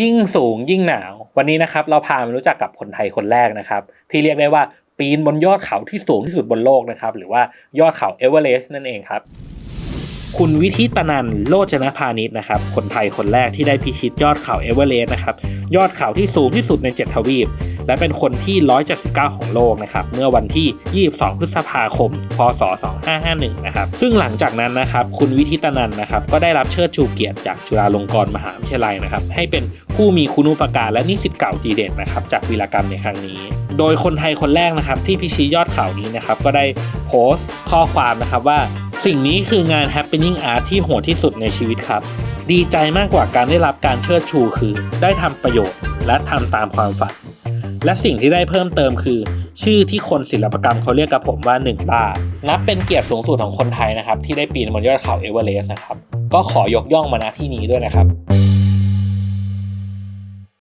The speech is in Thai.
ยิ่งสูงยิ่งหนาว วันนี้นะครับเราพามารู้จักกับคนไทยคนแรกนะครับ ที่เรียกได้ว่าปีนบนยอดเขาที่สูงที่สุดบนโลกนะครับ หรือว่ายอดเขาเอเวอเรสต์นั่นเองครับ คุณวิทิตนันโลจนพานิชนะครับ คนไทยคนแรกที่ได้พิชิตยอดเขาเอเวอเรสต์นะครับ ยอดเขาที่สูงที่สุดใน 7 ทวีป และเป็นคนที่ 179 ของโลกนะครับ เมื่อวันที่ 22 พฤษภาคม พศ 2551 นะครับ ซึ่งหลังจากนั้นนะครับ คุณวิทิตนันนะครับ ก็ได้รับเชิดชูเกียรติจากจุฬาลงกรณ์มหาวิทยาลัยนะครับ ให้เป็นผู้มีคุณูปการและนิสิตเก่าดีเด่นนะครับ จากวีรกรรมในครั้งนี้ โดยคนไทยคนแรกนะครับ ที่พิชิตยอดเขานี้นะครับ ก็ได้โพสต์ข้อความนะครับว่า สิ่งนี้คืองาน happening art ที่โหดที่สุดในชีวิตครับ ดีใจมากกว่าการได้รับการเชิดชูคือ ได้ทำประโยชน์และทำตามความฝัน และสิ่งที่ได้เพิ่มเติมคือ ชื่อที่คนศิลปกรรมเขาเรียกกับผมว่าหนึ่งบ้า นับเป็นเกียรติสูงสุดของคนไทยนะครับ ที่ได้ปีนบนยอดเขาเอเวอเรสต์นะครับ ก็ขอยกย่องมาณที่นี้ด้วยนะครับ